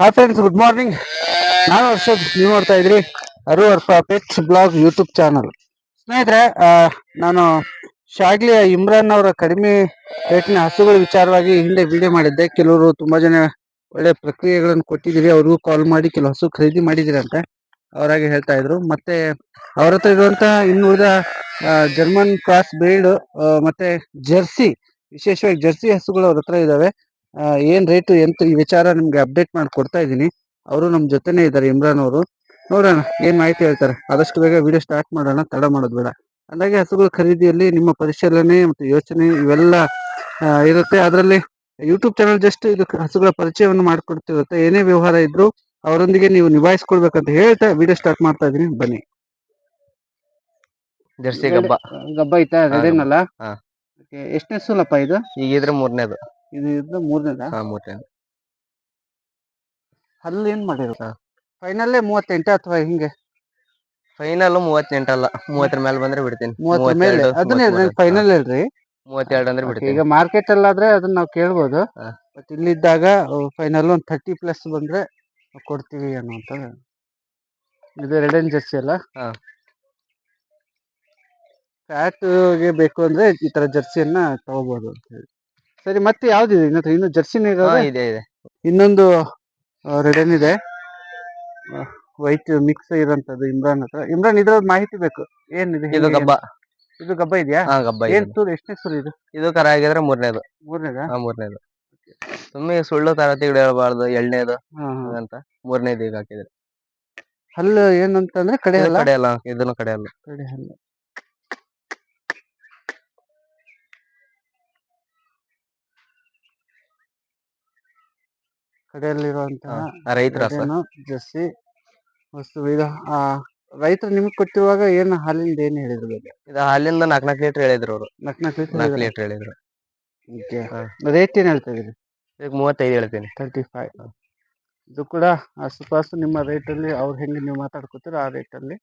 Hi friends good morning ನಾನು ವರ್ಷದ್ ನೀವು ನೋಡ್ತಾ ಇದ್ರಿ Aru Arpa pets blog YouTube channel ಸ್ನೇಹಿತರೆ ನಾನು ಶಾಗ್ಲಿಯ ಇಮ್ರಾನ್ ಅವರ ಕಡಿಮೆ ರೇಟಿನ ಹಸುಗಳ ವಿಚಾರವಾಗಿ ಹಿಂದೆ ವಿಡಿಯೋ ಮಾಡಿದ್ದೆ. ಕೆಲವರು ತುಂಬಾ ಜನ ಒಳ್ಳೆ ಪ್ರಕ್ರಿಯೆಗಳನ್ನು ಕೊಟ್ಟಿದ್ದೀರಿ. ಅವ್ರಿಗೂ ಕಾಲ್ ಮಾಡಿ ಕೆಲವು ಹಸು ಖರೀದಿ ಮಾಡಿದಿರಂತೆ ಅವರಾಗೆ ಹೇಳ್ತಾ ಇದ್ರು. ಮತ್ತೆ ಅವ್ರ ಹತ್ರ ಇರುವಂತಹ ಇನ್ನುಳಿದ ಜರ್ಮನ್ ಕ್ರಾಸ್ ಬ್ರೀಡ್ ಮತ್ತೆ ಜರ್ಸಿ ವಿಶೇಷವಾಗಿ ಜರ್ಸಿ ಹಸುಗಳು ಅವ್ರ ಹತ್ರ ಇದಾವೆ ಏನ್ ರೇಟು ಎಂತ ಈ ವಿಚಾರ ನಿಮ್ಗೆ ಅಪ್ಡೇಟ್ ಮಾಡಿ ಕೊಡ್ತಾ ಇದ್ದೀನಿ. ಅವರು ನಮ್ ಜೊತೆನೇ ಇದ್ದಾರೆ ಇಮ್ರಾನ್ ಅವರು. ನೋಡೋಣ ಏನ್ ಮಾಹಿತಿ ಹೇಳ್ತಾರೆ. ಆದಷ್ಟು ಬೇಗ ವಿಡಿಯೋ ಸ್ಟಾರ್ಟ್ ಮಾಡೋಣ ತಡ ಮಾಡೋದು ಬೇಡ. ಅಂದಾಗೆ ಹಸುಗಳ ಖರೀದಿಯಲ್ಲಿ ನಿಮ್ಮ ಪರಿಶೀಲನೆ ಮತ್ತು ಯೋಚನೆ ಇವೆಲ್ಲ ಇರುತ್ತೆ. ಅದರಲ್ಲಿ ಯೂಟ್ಯೂಬ್ ಚಾನಲ್ ಜಸ್ಟ್ ಇದು ಹಸುಗಳ ಪರಿಚಯವನ್ನು ಮಾಡಿಕೊಡ್ತಿರುತ್ತೆ. ಏನೇ ವ್ಯವಹಾರ ಇದ್ರು ಅವರೊಂದಿಗೆ ನೀವು ನಿಭಾಯಿಸ್ಕೊಳ್ಬೇಕಂತ ಹೇಳ್ತಾ ವಿಡಿಯೋ ಸ್ಟಾರ್ಟ್ ಮಾಡ್ತಾ ಇದೀನಿ ಬನ್ನಿ. ಜರ್ಸಿ ಗಬ್ಬ. ಗಬ್ಬ ಐತಾ ರೆಡಿನಲ್ಲ? ಎಷ್ಟನೇ ಸೂಲಪ್ಪ ಇದು? ಈಗ ಇದ್ರೆ ಮೂರನೇದು. ಇದು ಇದ್ದ ಮೂರನೇದ? ಹಾ ಮೂರನೇದು. ಅಲ್ಲಿ ಏನ್ ಮಾಡಿರು. ಫೈನಲ್ಲೇ ಮೂವತ್ತೆಂಟು ಅಥವಾ ಹಿಂಗೆ? ಫೈನಲ್ ಮೂವತ್ತೆಂಟಲ್ಲ ಮೂವತ್ತರ ಮೇಲೆ ಬಂದ್ರೆ ಬಿಡ್ತೀನಿ. ಮೂವತ್ತರ ಮೇಲೆ? ಅದನ್ನೇ ಫೈನಲ್ ಇಲ್ರಿ ಮೂವತ್ತೆರಡು ಅಂದ್ರೆ ಬಿಡ್ತೀನಿ. ಈಗ ಮಾರ್ಕೆಟ್ ಅಲ್ಲಾದ್ರೆ ಅದನ್ನ ನಾವು ಕೇಳ್ಬೋದು. ಬಟ್ ಇಲ್ಲಿದ್ದಾಗ ಫೈನಲ್ ಒಂದು ಥರ್ಟಿ ಪ್ಲಸ್ ಬಂದ್ರೆ ಕೊಡ್ತೀವಿ ಅನ್ನೋ ಇದು ರೆಡನ್ ಜರ್ಸಿ ಅಲ್ಲ? ಹಾ. ಫ್ಯಾಟ್ಗೆ ಬೇಕು ಅಂದ್ರೆ ಈ ತರ ಜರ್ಸಿಯನ್ನ ತಗೋಬಹುದು ಅಂತ ಹೇಳಿ. ಸರಿ ಮತ್ತೆ ಯಾವ್ದಿದೆ ಇನ್ನ ಇನ್ನು ಜರ್ಸಿನ ಹಾ ಇದೆ? ಇದೆ ಇನ್ನೊಂದು ರೆಡನ್ ಇದೆ? ವೈಟ್ ಮಿಕ್ಸ್ ಇರೋಂಥದ್ದು ಇಮ್ರಾನ್ ಹತ್ರ. ಇಮ್ರಾನ್ ಇದ್ರ ಮಾಹಿತಿ ಬೇಕು. ಏನಿದೆ ಇದು ಗಬ್ಬಾ. ಗಬ್ಬ ಇದು ಗಬ್ಬ ಇದೆಯಾ? ಹಾ ಗಬ್ಬ ಏನ್ ಇದೆ ಸೂರ್ ಎಷ್ಟನೇ ಸೂರ್ ಇದು? ಇದು ಕರ ಆಗಿದ್ರೆ ಮೂರನೇದು. ಮೂರನೇದಾ? ಹಾ ಮೂರನೇದು. ಸುಮ್ಮನೆ ಸುಳ್ಳು ತರತಿಗಳು ಹೇಳ್ಬಾರ್ದು ಎಳ್ನೇದು. ಅಂತ ಮೂರನೇದು ಈಗ ಹಾಕಿದ್ರೆ. ಹಲ್ಲು ಏನಂತಂದ್ರೆ ಕಡೆ ಇದು ಹಲ್ಲ? ಕಡೆ ಅಲ್ಲ ಇದನ್ನು ಕಡೆ ಅಲ್ಲ ಕಡೆ ಹಲ್ಲು. ಕಡೆಯಲ್ಲಿರುವಂತಹ ರೈತರ ಜರ್ಸಿ ವಸ್ತು ಇದು ಆ ರೈತರು ನಿಮ್ಗೆ ಕೊಟ್ಟಿರುವಾಗ ಏನು ಹಾಲಿಂದ ಏನು ಹೇಳಿದ್ರು ಬಗ್ಗೆ? ಇದು ಹಾಲಿಂದ ನಾಲ್ಕ್ ನಾಲ್ಕು ಲೀಟರ್ ಹೇಳಿದ್ರು ಅವರು. ನಾಲ್ಕು ನಾಲ್ಕು ನಾಲ್ಕು ಲೀಟರ್ ಹೇಳಿದ್ರು. ರೇಟ್ ಏನ್ ಹೇಳ್ತಾ ಇದ್ರಿ ಈಗ ಮೂವತ್ತೈದು ಹೇಳ್ತೀನಿ. ತರ್ಟಿ ಫೈವ್ ಇದು ಕೂಡ ಸುಪಾಸು ನಿಮ್ಮ ರೇಟ್ ಅಲ್ಲಿ ಅವ್ರು ಹೆಂಗೆ ನೀವು ಮಾತಾಡ್ಕೋತೀರೋ ಆ ರೇಟ್ ಅಲ್ಲಿ.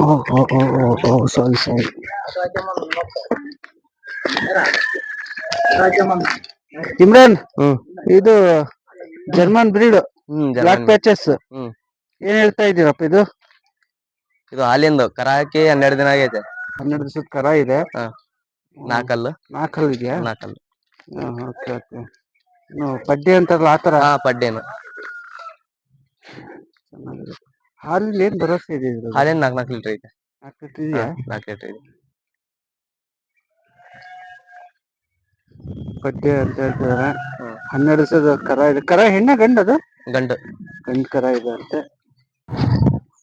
ಓ ಓ ಓ ಓ ಓ ಸಾರಿ ಸಾರಿ ಇಮ್ರಾನ್ ಹ್ಮ್. ಇದು German breed hmm black patches hmm. ಏನ್ ಹೇಳ್ತಾ ಇದ್ದೀರಪ್ಪ ಇದು? ಇದು ಹಾಲಿಂದು ಕರ ಹಾಕಿ ಹನ್ನೆರಡು ದಿನ ಆಗೈತೆ. ಹನ್ನೆರಡು ದಿವಸದ ಕರ ಇದೆ. ಹಾ. ನಾಲ್ಕಲ್ಲು ನಾಲ್ಕಲ್ಲಿ ಇದೆಯಾ? ನಾಲ್ಕಲ್ಲು ಓಕೆ ಓಕೆ. ಪಡ್ಡೆ ಅಂತಾರಲ್ಲ ಆತರ ಹಾ ಪಡ್ಡೇನು. ಚೆನ್ನಾಗಿದೆ. ಹಾಲಿಂದ ಏನ್ ಭರವಸೆ ಇದೆ ಇದ್ರಲ್ಲಿ? ಹಾಲಿಂದ ನಾಲ್ಕು ನಾಲ್ಕು ಲೀಟರ್ ಐತೆ ನಾಲ್ಕು ಲೀಟ್ರ್ ಇದೆಯಾ? ನಾಲ್ಕು ಲೀಟರ್ ಇದೆ. ಪದ್ಯ ಅಂತ ಹೇಳ್ತಿದಾರೆ ಹ್ಮ್. ಹನ್ನೆರಡು ಸದ ಕರ ಇದೆ. ಕರ ಹೆಣ್ಣ ಗಂಡ ಅದು? ಗಂಡು. ಗಂಡ ಕರ ಇದೆ ಅಂತೆ.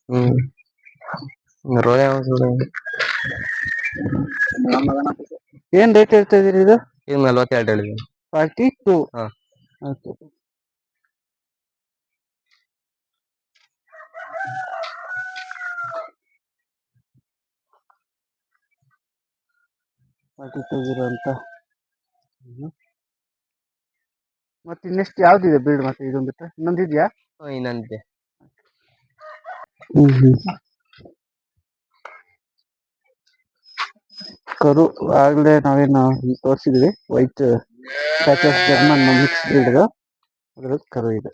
ಹ್ಮ್. ರೋಗ ಏನ್ ರೇಟ್ ಹೇಳ್ತಾ ಇದೀರಿ ಇದು? ಇದು ನಲ್ವತ್ತೆರಡು ಹೇಳಿದ್ದೀನಿ. Forty two. ಹಾ. ಓಕೆ ಫಾರ್ಟಿ ಟೂ ಇರುವಂತ ಮತ್ತೆ ಇನ್ನೆಷ್ಟು ಯಾವ್ದಿದೆ ಬೀಡ್ ಮತ್ತೆ ಇದೊಂದು ಬಿಟ್ಟು ಇನ್ನೊಂದು ಇದೆಯಾ ಇನ್ನೊಂದಿದೆ. ಕರು ಆಗ್ಲೇ ನಾವೇನು ತೋರಿಸಿದ್ವಿ white patches German mix build ಅದ್ರದ್ದು ಕರು ಇದೆ.